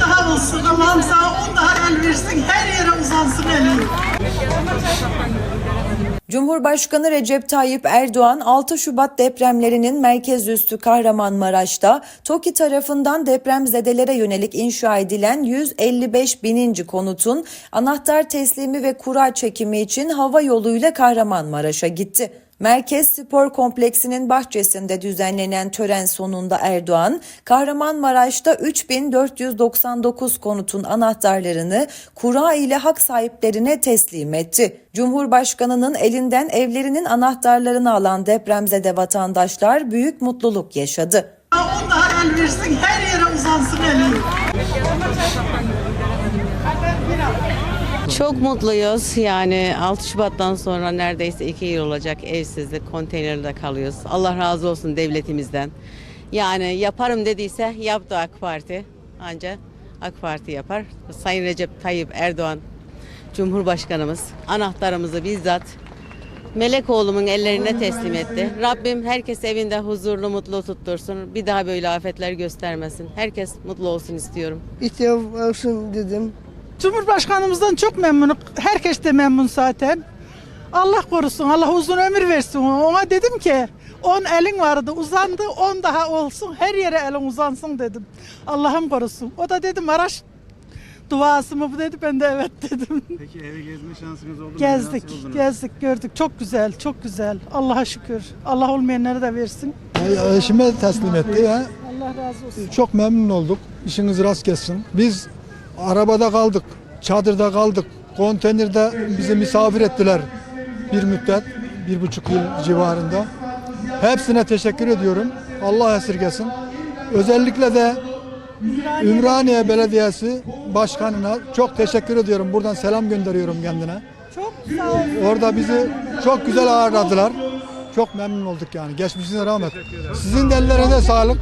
Daha olsun. Allah'ım sana on daha el versin. Her yere uzansın elin. Cumhurbaşkanı Recep Tayyip Erdoğan 6 Şubat depremlerinin merkez üssü Kahramanmaraş'ta TOKİ tarafından depremzedelere yönelik inşa edilen 155 bininci konutun anahtar teslimi ve kura çekimi için hava yoluyla Kahramanmaraş'a gitti. Merkez Spor Kompleksi'nin bahçesinde düzenlenen tören sonunda Erdoğan, Kahramanmaraş'ta 3499 konutun anahtarlarını kura ile hak sahiplerine teslim etti. Cumhurbaşkanının elinden evlerinin anahtarlarını alan depremzede vatandaşlar büyük mutluluk yaşadı. Daha el versin. Her yere uzansın elin. Çok mutluyuz. Yani 6 Şubat'tan sonra neredeyse 2 yıl olacak evsizlik, konteynerde kalıyoruz. Allah razı olsun devletimizden. Yani yaparım dediyse yaptı AK Parti. Anca AK Parti yapar. Sayın Recep Tayyip Erdoğan Cumhurbaşkanımız anahtarımızı bizzat Melek oğlumun ellerine teslim etti. Rabbim herkes evinde huzurlu, mutlu tuttursun. Bir daha böyle afetler göstermesin. Herkes mutlu olsun istiyorum. İhtiyar olsun dedim. Cumhurbaşkanımızdan çok memnunum. Herkes de memnun zaten. Allah korusun, Allah uzun ömür versin. Ona dedim ki 10 elin vardı uzandı 10 daha olsun her yere elin uzansın dedim. Allah'ım korusun. O da dedi Maraş duası mı bu dedi ben de evet dedim. Peki eve gezme şansınız oldu mu? Gezdik, Nasıl buldunuz? gezdik, gördük. Çok güzel, çok güzel. Allah'a şükür. Allah olmayanlara da versin. Eşime teslim etti ya. Allah razı olsun. Çok memnun olduk. İşiniz rast gelsin. Biz arabada kaldık, çadırda kaldık. Konteynerde bizi misafir ettiler bir müddet, bir buçuk yıl civarında. Hepsine teşekkür ediyorum. Allah esirgesin. Özellikle de Ümraniye Belediyesi Başkanı'na çok teşekkür ediyorum. Buradan selam gönderiyorum kendine. Çok sağ olun. Orada bizi çok güzel ağırladılar. Çok memnun olduk yani. Geçmişine rağmen. Sizin de ellerine sağlık.